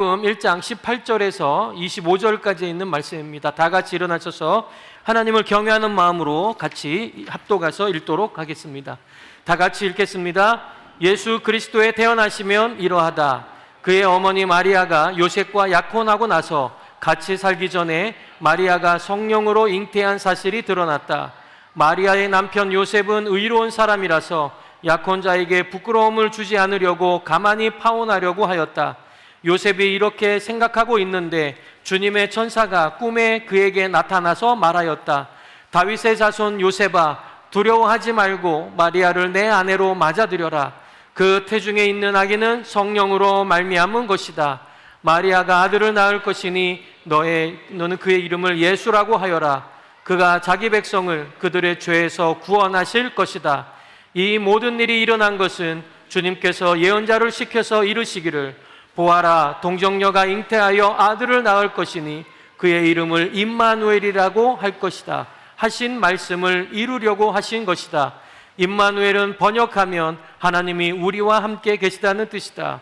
마태복음 1장 18절에서 25절까지 있는 말씀입니다. 다 같이 일어나셔서 하나님을 경외하는 마음으로 같이 합독해서 읽도록 하겠습니다. 다 같이 읽겠습니다. 예수 그리스도의 태어나시면 이러하다. 그의 어머니 마리아가 요셉과 약혼하고 나서 같이 살기 전에 마리아가 성령으로 잉태한 사실이 드러났다. 마리아의 남편 요셉은 의로운 사람이라서 약혼자에게 부끄러움을 주지 않으려고 가만히 파혼하려고 하였다. 요셉이 이렇게 생각하고 있는데 주님의 천사가 꿈에 그에게 나타나서 말하였다. 다윗의 자손 요셉아 두려워하지 말고 마리아를 내 아내로 맞아들여라. 그 태중에 있는 아기는 성령으로 말미암은 것이다. 마리아가 아들을 낳을 것이니 너의 너는 그의 이름을 예수라고 하여라. 그가 자기 백성을 그들의 죄에서 구원하실 것이다. 이 모든 일이 일어난 것은 주님께서 예언자를 시켜서 이루시기를 보아라 동정녀가 잉태하여 아들을 낳을 것이니 그의 이름을 임마누엘이라고 할 것이다. 하신 말씀을 이루려고 하신 것이다. 임마누엘은 번역하면 하나님이 우리와 함께 계시다는 뜻이다.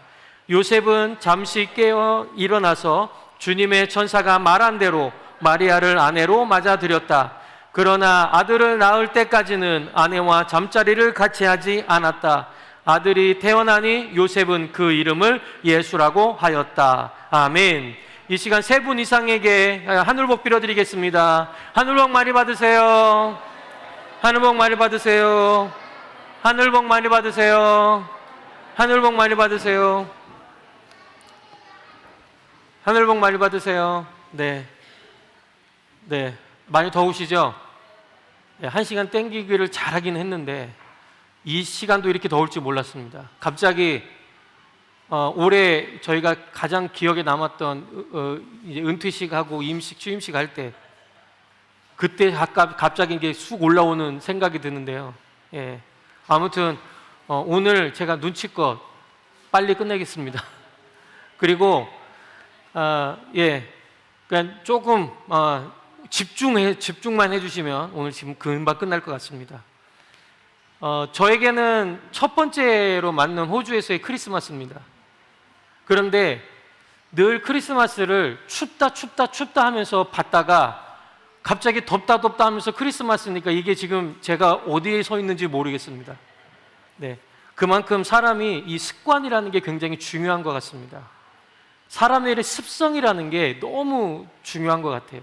요셉은 잠시 깨어 일어나서 주님의 천사가 말한 대로 마리아를 아내로 맞아들였다. 그러나 아들을 낳을 때까지는 아내와 잠자리를 같이 하지 않았다 아들이 태어나니 요셉은 그 이름을 예수라고 하였다. 아멘. 이 시간 세 분 이상에게 하늘복 빌어드리겠습니다. 하늘복 많이 받으세요. 하늘복 많이 받으세요. 하늘복 많이 받으세요. 하늘복 많이 받으세요. 하늘복 많이 받으세요. 네. 네. 많이 더우시죠? 네, 한 시간 땡기기를 잘하긴 했는데 이 시간도 이렇게 더울 줄 몰랐습니다. 갑자기 어, 올해 저희가 가장 기억에 남았던 어, 이제 은퇴식하고 임식 취임식 할 때 그때 갑- 갑자기 이게 쑥 올라오는 생각이 드는데요. 예. 아무튼 어, 오늘 제가 눈치껏 빨리 끝내겠습니다. 그리고 아, 예, 그냥 조금 어, 집중해 집중만 해주시면 오늘 지금 금방 끝날 것 같습니다. 어, 저에게는 첫 번째로 맞는 호주에서의 크리스마스입니다. 그런데 늘 크리스마스를 춥다 춥다 춥다 하면서 받다가 갑자기 덥다 덥다 하면서 크리스마스니까 이게 지금 제가 어디에 서 있는지 모르겠습니다. 네. 그만큼 사람이 이 습관이라는 게 굉장히 중요한 것 같습니다. 사람의 습성이라는 게 너무 중요한 것 같아요.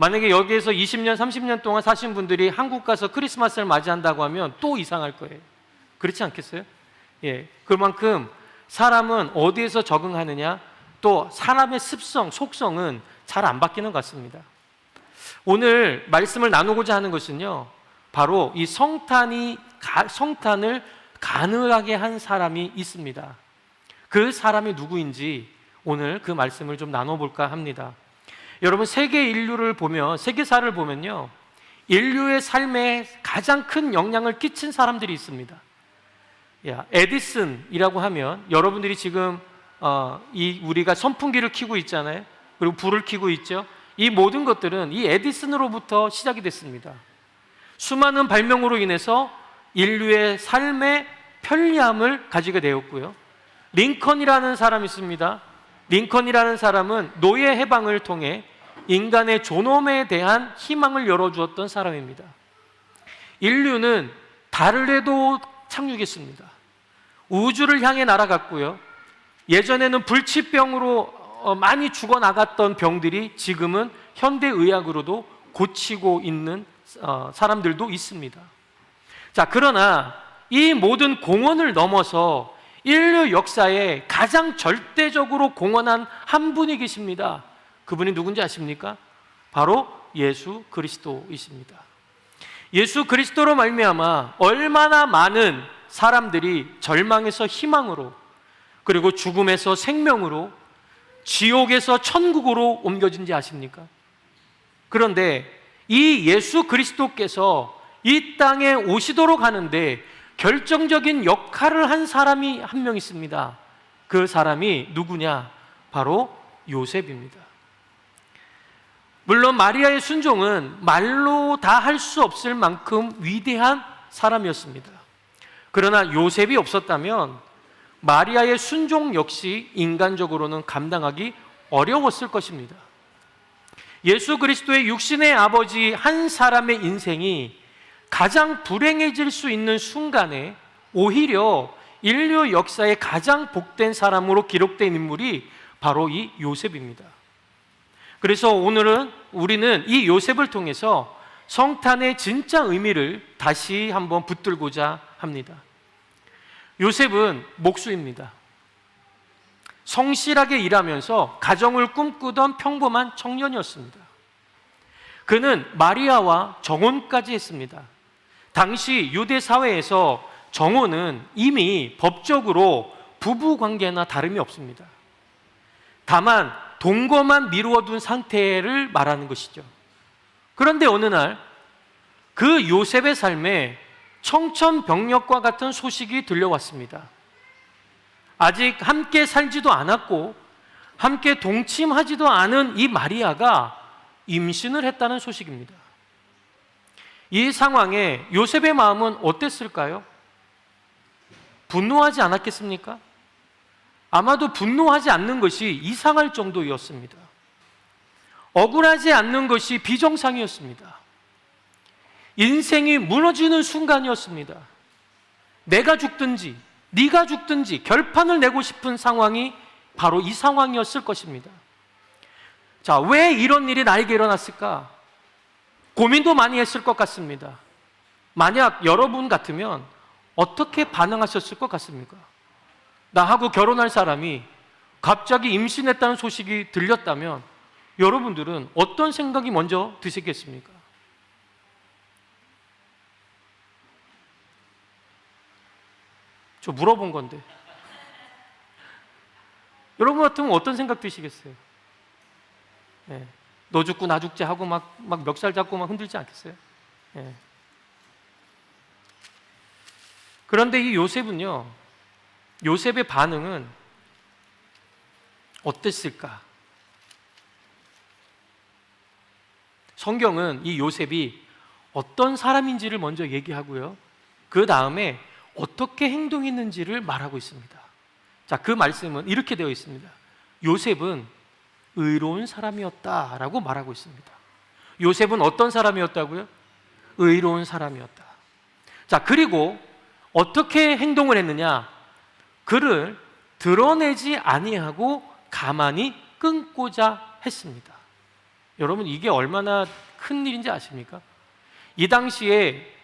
만약에 여기에서 20년, 30년 동안 사신 분들이 한국 가서 크리스마스를 맞이한다고 하면 또 이상할 거예요. 그렇지 않겠어요? 예. 그만큼 사람은 어디에서 적응하느냐, 또 사람의 습성, 속성은 잘 안 바뀌는 것 같습니다. 오늘 말씀을 나누고자 하는 것은요, 바로 이 성탄이, 가- 성탄을 가능하게 한 사람이 있습니다. 그 사람이 누구인지 오늘 그 말씀을 좀 나눠볼까 합니다. 여러분 세계 인류를 보면 세계사를 보면요 인류의 삶에 가장 큰 영향을 끼친 사람들이 있습니다. 야, 에디슨이라고 하면 여러분들이 지금 어, 이 우리가 선풍기를 켜고 있잖아요. 그리고 불을 켜고 있죠. 이 모든 것들은 이 에디슨으로부터 시작이 됐습니다. 수많은 발명으로 인해서 인류의 삶의 편리함을 가지게 되었고요. 링컨이라는 사람이 있습니다. 링컨이라는 사람은 노예 해방을 통해 인간의 존엄에 대한 희망을 열어주었던 사람입니다. 인류는 달에도 착륙했습니다. 우주를 향해 날아갔고요. 예전에는 불치병으로 어, 많이 죽어나갔던 병들이 지금은 현대의학으로도 고치고 있는 어, 사람들도 있습니다. 자, 그러나 이 모든 공헌을 넘어서 인류 역사에 가장 절대적으로 공헌한 한 분이 계십니다. 그분이 누군지 아십니까? 바로 예수 그리스도이십니다. 예수 그리스도로 말미암아 얼마나 많은 사람들이 절망에서 희망으로 그리고 죽음에서 생명으로 지옥에서 천국으로 옮겨진지 아십니까? 그런데 이 예수 그리스도께서 이 땅에 오시도록 하는데 결정적인 역할을 한 사람이 한 명 있습니다. 그 사람이 누구냐? 바로 요셉입니다. 물론 마리아의 순종은 말로 다 할 수 없을 만큼 위대한 사람이었습니다. 그러나 요셉이 없었다면 마리아의 순종 역시 인간적으로는 감당하기 어려웠을 것입니다. 예수 그리스도의 육신의 아버지 한 사람의 인생이 가장 불행해질 수 있는 순간에 오히려 인류 역사의 가장 복된 사람으로 기록된 인물이 바로 이 요셉입니다. 그래서 오늘은 우리는 이 요셉을 통해서 성탄의 진짜 의미를 다시 한번 붙들고자 합니다. 요셉은 목수입니다. 성실하게 일하면서 가정을 꿈꾸던 평범한 청년이었습니다. 그는 마리아와 정혼까지 했습니다. 당시 유대 사회에서 정혼은 이미 법적으로 부부 관계나 다름이 없습니다. 다만 동거만 미루어둔 상태를 말하는 것이죠. 그런데 어느 날 그 요셉의 삶에 청천벽력과 같은 소식이 들려왔습니다. 아직 함께 살지도 않았고 함께 동침하지도 않은 이 마리아가 임신을 했다는 소식입니다. 이 상황에 요셉의 마음은 어땠을까요? 분노하지 않았겠습니까? 아마도 분노하지 않는 것이 이상할 정도였습니다. 억울하지 않는 것이 비정상이었습니다. 인생이 무너지는 순간이었습니다. 내가 죽든지 네가 죽든지 결판을 내고 싶은 상황이 바로 이 상황이었을 것입니다. 자, 왜 이런 일이 나에게 일어났을까? 고민도 많이 했을 것 같습니다. 만약 여러분 같으면 어떻게 반응하셨을 것 같습니까? 나하고 결혼할 사람이 갑자기 임신했다는 소식이 들렸다면 여러분들은 어떤 생각이 먼저 드시겠습니까? 저 물어본 건데. 여러분 같으면 어떤 생각 드시겠어요? 예. 너 죽고 나 죽지 하고 막, 막 멱살 잡고 막 흔들지 않겠어요? 예. 그런데 이 요셉은요, 요셉의 반응은 어땠을까? 성경은 이 요셉이 어떤 사람인지를 먼저 얘기하고요. 그 다음에 어떻게 행동했는지를 말하고 있습니다. 자, 그 말씀은 이렇게 되어 있습니다. 요셉은 의로운 사람이었다라고 말하고 있습니다. 요셉은 어떤 사람이었다고요? 의로운 사람이었다. 자, 그리고 어떻게 행동을 했느냐? 그를 드러내지 아니하고 가만히 끊고자 했습니다. 여러분 이게 얼마나 큰 일인지 아십니까? 이 당시에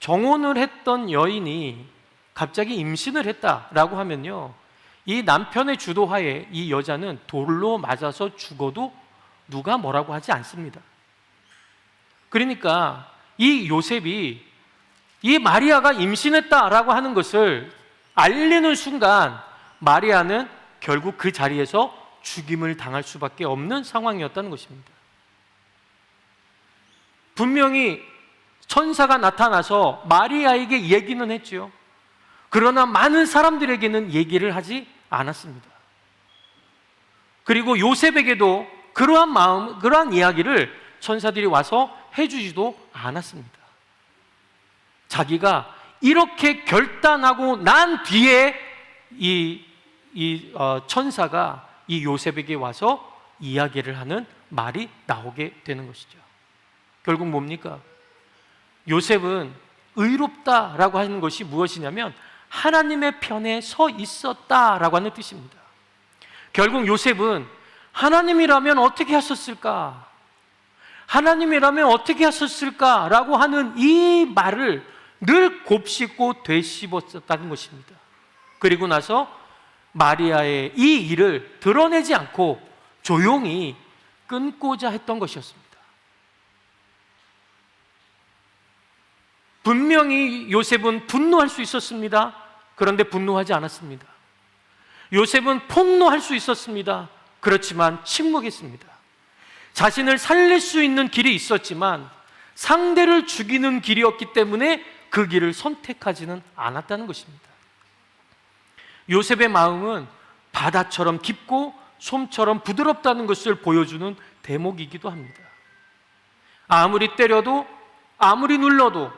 정혼을 했던 여인이 갑자기 임신을 했다라고 하면요. 이 남편의 주도하에 이 여자는 돌로 맞아서 죽어도 누가 뭐라고 하지 않습니다. 그러니까 이 요셉이 이 마리아가 임신했다라고 하는 것을 알리는 순간 마리아는 결국 그 자리에서 죽임을 당할 수밖에 없는 상황이었다는 것입니다. 분명히 천사가 나타나서 마리아에게 얘기는 했지요. 그러나 많은 사람들에게는 얘기를 하지 않았습니다. 그리고 요셉에게도 그러한 마음, 그러한 이야기를 천사들이 와서 해주지도 않았습니다. 자기가 이렇게 결단하고 난 뒤에 이, 이 어, 천사가 이 요셉에게 와서 이야기를 하는 말이 나오게 되는 것이죠. 결국 뭡니까? 요셉은 의롭다라고 하는 것이 무엇이냐면 하나님의 편에 서 있었다라고 하는 뜻입니다. 결국 요셉은 하나님이라면 어떻게 하셨을까? 하나님이라면 어떻게 하셨을까라고 하는 이 말을 늘 곱씹고 되씹었다는 것입니다. 그리고 나서 마리아의 이 일을 드러내지 않고 조용히 끊고자 했던 것이었습니다. 분명히 요셉은 분노할 수 있었습니다. 그런데 분노하지 않았습니다. 요셉은 폭로할 수 있었습니다. 그렇지만 침묵했습니다. 자신을 살릴 수 있는 길이 있었지만 상대를 죽이는 길이었기 때문에 그 길을 선택하지는 않았다는 것입니다. 요셉의 마음은 바다처럼 깊고 솜처럼 부드럽다는 것을 보여주는 대목이기도 합니다. 아무리 때려도 아무리 눌러도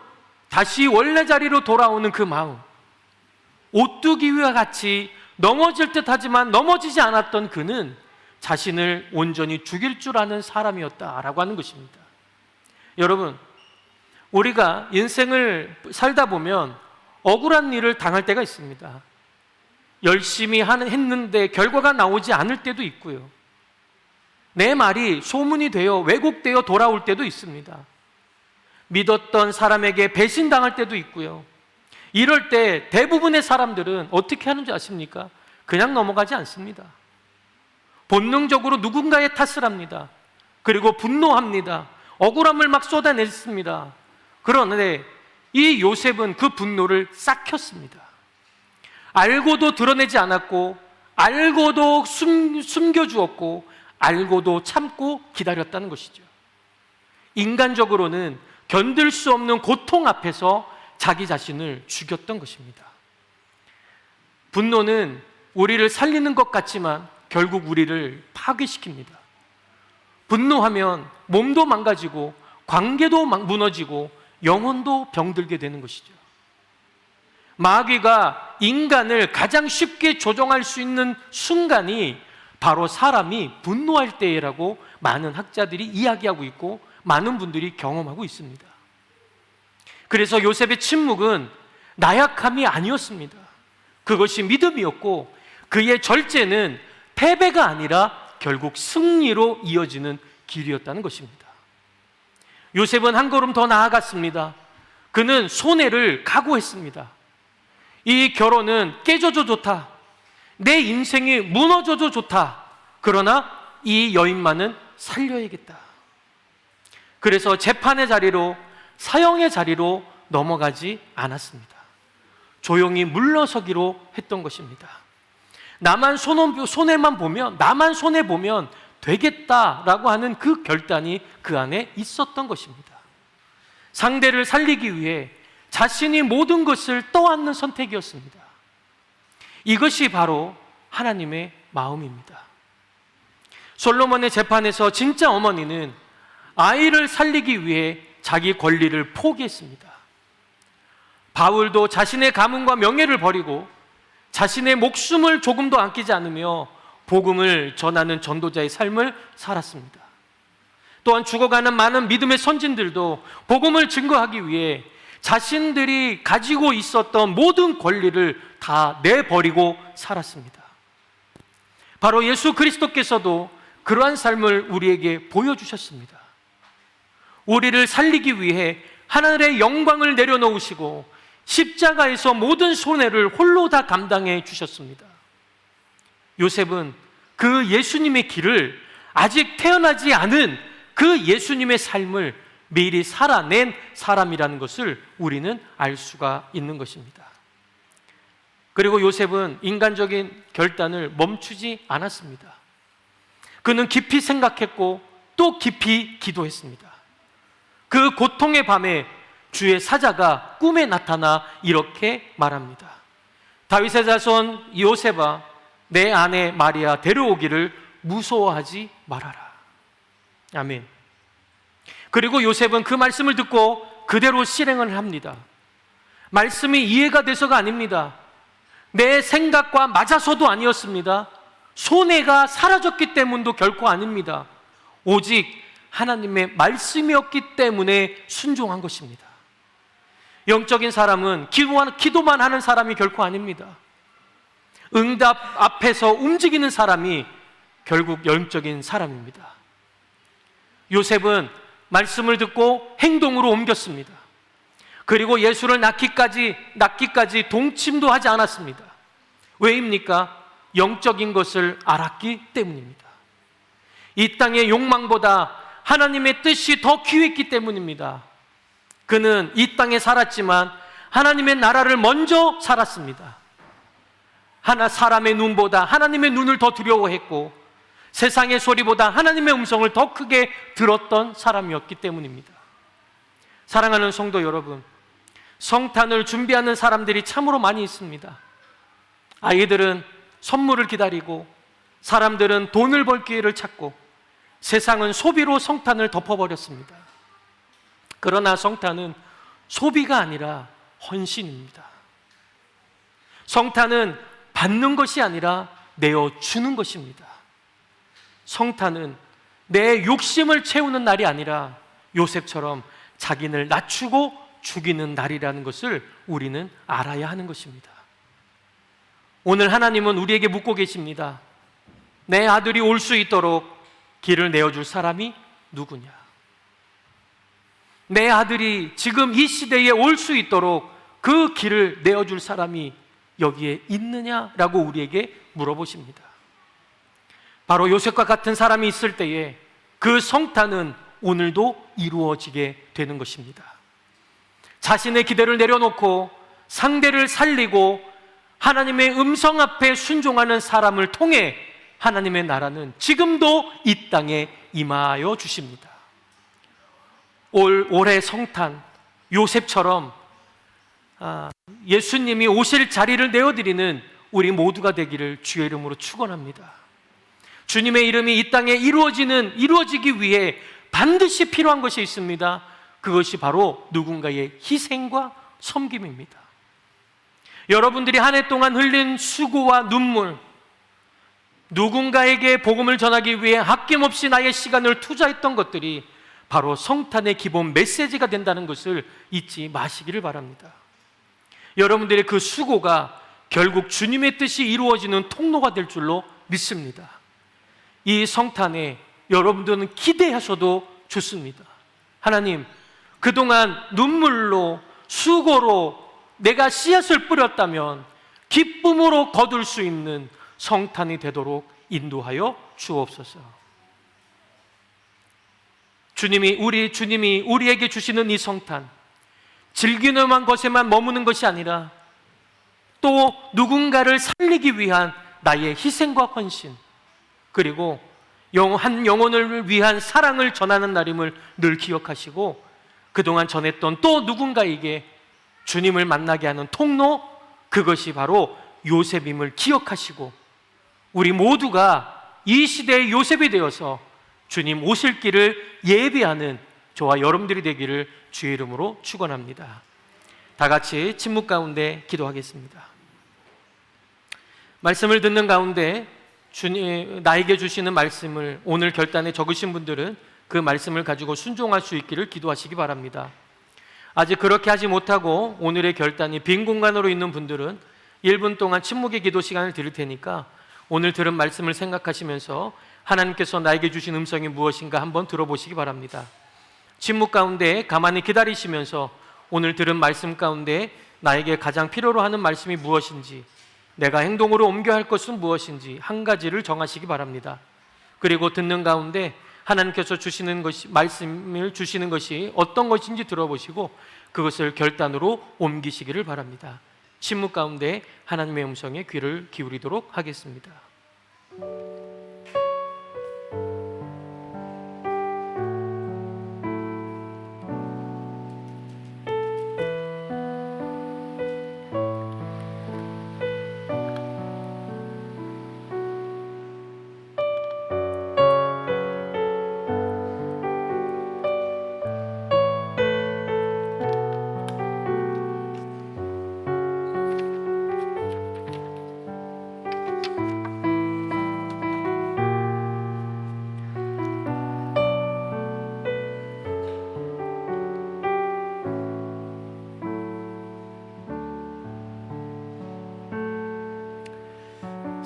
다시 원래 자리로 돌아오는 그 마음. 오뚜기와 같이 넘어질 듯 하지만 넘어지지 않았던 그는 자신을 온전히 죽일 줄 아는 사람이었다라고 하는 것입니다. 여러분, 우리가 인생을 살다 보면 억울한 일을 당할 때가 있습니다. 열심히 하는, 했는데 결과가 나오지 않을 때도 있고요. 내 말이 소문이 되어 왜곡되어 돌아올 때도 있습니다. 믿었던 사람에게 배신당할 때도 있고요. 이럴 때 대부분의 사람들은 어떻게 하는지 아십니까? 그냥 넘어가지 않습니다. 본능적으로 누군가의 탓을 합니다. 그리고 분노합니다. 억울함을 막 쏟아냈습니다. 그런데 이 요셉은 그 분노를 싹혔습니다. 알고도 드러내지 않았고, 알고도 숨, 숨겨주었고, 알고도 참고 기다렸다는 것이죠. 인간적으로는 견딜 수 없는 고통 앞에서 자기 자신을 죽였던 것입니다. 분노는 우리를 살리는 것 같지만 결국 우리를 파괴시킵니다. 분노하면 몸도 망가지고 관계도 무너지고 영혼도 병들게 되는 것이죠. 마귀가 인간을 가장 쉽게 조종할 수 있는 순간이 바로 사람이 분노할 때라고 많은 학자들이 이야기하고 있고 많은 분들이 경험하고 있습니다. 그래서 요셉의 침묵은 나약함이 아니었습니다. 그것이 믿음이었고 그의 절제는 패배가 아니라 결국 승리로 이어지는 길이었다는 것입니다. 요셉은 한 걸음 더 나아갔습니다. 그는 손해를 각오했습니다. 이 결혼은 깨져도 좋다. 내 인생이 무너져도 좋다. 그러나 이 여인만은 살려야겠다. 그래서 재판의 자리로 사형의 자리로 넘어가지 않았습니다. 조용히 물러서기로 했던 것입니다. 나만 손해만 보면, 나만 손해보면 되겠다라고 하는 그 결단이 그 안에 있었던 것입니다. 상대를 살리기 위해 자신이 모든 것을 떠안는 선택이었습니다. 이것이 바로 하나님의 마음입니다. 솔로몬의 재판에서 진짜 어머니는 아이를 살리기 위해 자기 권리를 포기했습니다. 바울도 자신의 가문과 명예를 버리고 자신의 목숨을 조금도 아끼지 않으며 복음을 전하는 전도자의 삶을 살았습니다. 또한 죽어가는 많은 믿음의 선진들도 복음을 증거하기 위해 자신들이 가지고 있었던 모든 권리를 다 내버리고 살았습니다. 바로 예수 그리스도께서도 그러한 삶을 우리에게 보여주셨습니다. 우리를 살리기 위해 하늘의 영광을 내려놓으시고 십자가에서 모든 손해를 홀로 다 감당해 주셨습니다. 요셉은 그 예수님의 길을 아직 태어나지 않은 그 예수님의 삶을 미리 살아낸 사람이라는 것을 우리는 알 수가 있는 것입니다. 그리고 요셉은 인간적인 결단을 멈추지 않았습니다. 그는 깊이 생각했고 또 깊이 기도했습니다. 그 고통의 밤에 주의 사자가 꿈에 나타나 이렇게 말합니다. 다윗의 자손 요셉아 내 아내 마리아 데려오기를 무서워하지 말아라. 아멘. 그리고 요셉은 그 말씀을 듣고 그대로 실행을 합니다. 말씀이 이해가 돼서가 아닙니다. 내 생각과 맞아서도 아니었습니다. 손해가 사라졌기 때문도 결코 아닙니다. 오직 하나님의 말씀이었기 때문에 순종한 것입니다. 영적인 사람은 기도만, 기도만 하는 사람이 결코 아닙니다. 응답 앞에서 움직이는 사람이 결국 영적인 사람입니다. 요셉은 말씀을 듣고 행동으로 옮겼습니다. 그리고 예수를 낳기까지, 낳기까지 동침도 하지 않았습니다. 왜입니까? 영적인 것을 알았기 때문입니다. 이 땅의 욕망보다 하나님의 뜻이 더 귀했기 때문입니다. 그는 이 땅에 살았지만 하나님의 나라를 먼저 살았습니다. 하나 사람의 눈보다 하나님의 눈을 더 두려워했고 세상의 소리보다 하나님의 음성을 더 크게 들었던 사람이었기 때문입니다. 사랑하는 성도 여러분, 성탄을 준비하는 사람들이 참으로 많이 있습니다. 아이들은 선물을 기다리고 사람들은 돈을 벌 기회를 찾고 세상은 소비로 성탄을 덮어버렸습니다. 그러나 성탄은 소비가 아니라 헌신입니다. 성탄은 받는 것이 아니라 내어 주는 것입니다. 성탄은 내 욕심을 채우는 날이 아니라 요셉처럼 자기를 낮추고 죽이는 날이라는 것을 우리는 알아야 하는 것입니다. 오늘 하나님은 우리에게 묻고 계십니다. 내 아들이 올 수 있도록 길을 내어줄 사람이 누구냐? 내 아들이 지금 이 시대에 올 수 있도록 그 길을 내어줄 사람이 여기에 있느냐라고 우리에게 물어보십니다. 바로 요셉과 같은 사람이 있을 때에 그 성탄은 오늘도 이루어지게 되는 것입니다. 자신의 기대를 내려놓고 상대를 살리고 하나님의 음성 앞에 순종하는 사람을 통해 하나님의 나라는 지금도 이 땅에 임하여 주십니다. 올 올해 성탄 요셉처럼 아, 예수님이 오실 자리를 내어드리는 우리 모두가 되기를 주의 이름으로 축원합니다. 주님의 이름이 이 땅에 이루어지는 이루어지기 위해 반드시 필요한 것이 있습니다. 그것이 바로 누군가의 희생과 섬김입니다. 여러분들이 한 해 동안 흘린 수고와 눈물, 누군가에게 복음을 전하기 위해 아낌없이 나의 시간을 투자했던 것들이 바로 성탄의 기본 메시지가 된다는 것을 잊지 마시기를 바랍니다. 여러분들의 그 수고가 결국 주님의 뜻이 이루어지는 통로가 될 줄로 믿습니다. 이 성탄에 여러분들은 기대하셔도 좋습니다. 하나님, 그동안 눈물로 수고로 내가 씨앗을 뿌렸다면 기쁨으로 거둘 수 있는 성탄이 되도록 인도하여 주옵소서. 주님이 우리 주님이 우리에게 주시는 이 성탄 즐기는 것에만 머무는 것이 아니라 또 누군가를 살리기 위한 나의 희생과 헌신 그리고 한 영혼을 위한 사랑을 전하는 날임을 늘 기억하시고 그동안 전했던 또 누군가에게 주님을 만나게 하는 통로 그것이 바로 요셉임을 기억하시고 우리 모두가 이 시대의 요셉이 되어서 주님 오실 길을 예비하는 저와 여러분들이 되기를 주의 이름으로 축원합니다. 다 같이 침묵 가운데 기도하겠습니다. 말씀을 듣는 가운데 주님 나에게 주시는 말씀을 오늘 결단에 적으신 분들은 그 말씀을 가지고 순종할 수 있기를 기도하시기 바랍니다. 아직 그렇게 하지 못하고 오늘의 결단이 빈 공간으로 있는 분들은 1분 동안 침묵의 기도 시간을 드릴 테니까 오늘 들은 말씀을 생각하시면서 하나님께서 나에게 주신 음성이 무엇인가 한번 들어보시기 바랍니다. 침묵 가운데 가만히 기다리시면서 오늘 들은 말씀 가운데 나에게 가장 필요로 하는 말씀이 무엇인지 내가 행동으로 옮겨야 할 것은 무엇인지 한 가지를 정하시기 바랍니다. 그리고 듣는 가운데 하나님께서 주시는 것이 말씀을 주시는 것이 어떤 것인지 들어보시고 그것을 결단으로 옮기시기를 바랍니다. 침묵 가운데 하나님의 음성에 귀를 기울이도록 하겠습니다.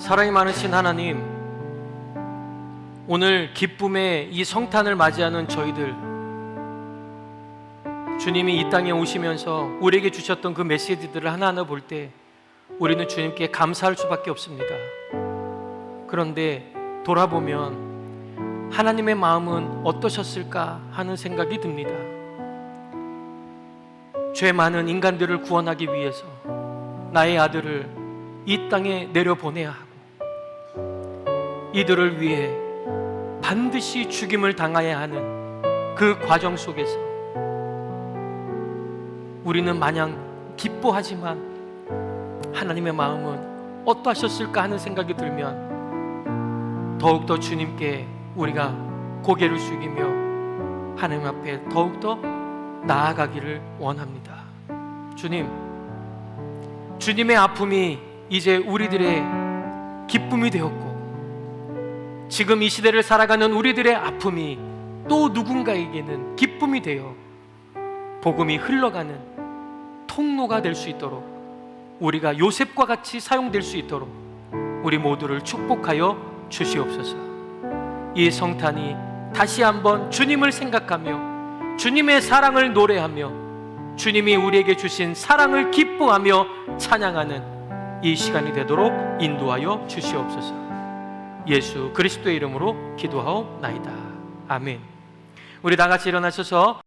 사랑이 많으신 하나님, 오늘 기쁨의 이 성탄을 맞이하는 저희들, 주님이 이 땅에 오시면서 우리에게 주셨던 그 메시지들을 하나하나 볼 때, 우리는 주님께 감사할 수밖에 없습니다. 그런데 돌아보면 하나님의 마음은 어떠셨을까 하는 생각이 듭니다. 죄 많은 인간들을 구원하기 위해서 나의 아들을 이 땅에 내려보내야 하고 이들을 위해 반드시 죽임을 당해야 하는 그 과정 속에서 우리는 마냥 기뻐하지만 하나님의 마음은 어떠하셨을까 하는 생각이 들면 더욱더 주님께 우리가 고개를 숙이며 하나님 앞에 더욱더 나아가기를 원합니다. 주님, 주님의 아픔이 이제 우리들의 기쁨이 되었고 지금 이 시대를 살아가는 우리들의 아픔이 또 누군가에게는 기쁨이 되어 복음이 흘러가는 통로가 될 수 있도록 우리가 요셉과 같이 사용될 수 있도록 우리 모두를 축복하여 주시옵소서. 이 성탄이 다시 한번 주님을 생각하며 주님의 사랑을 노래하며 주님이 우리에게 주신 사랑을 기뻐하며 찬양하는 이 시간이 되도록 인도하여 주시옵소서. 예수 그리스도의 이름으로 기도하옵나이다. 아멘. 우리 다 같이 일어나셔서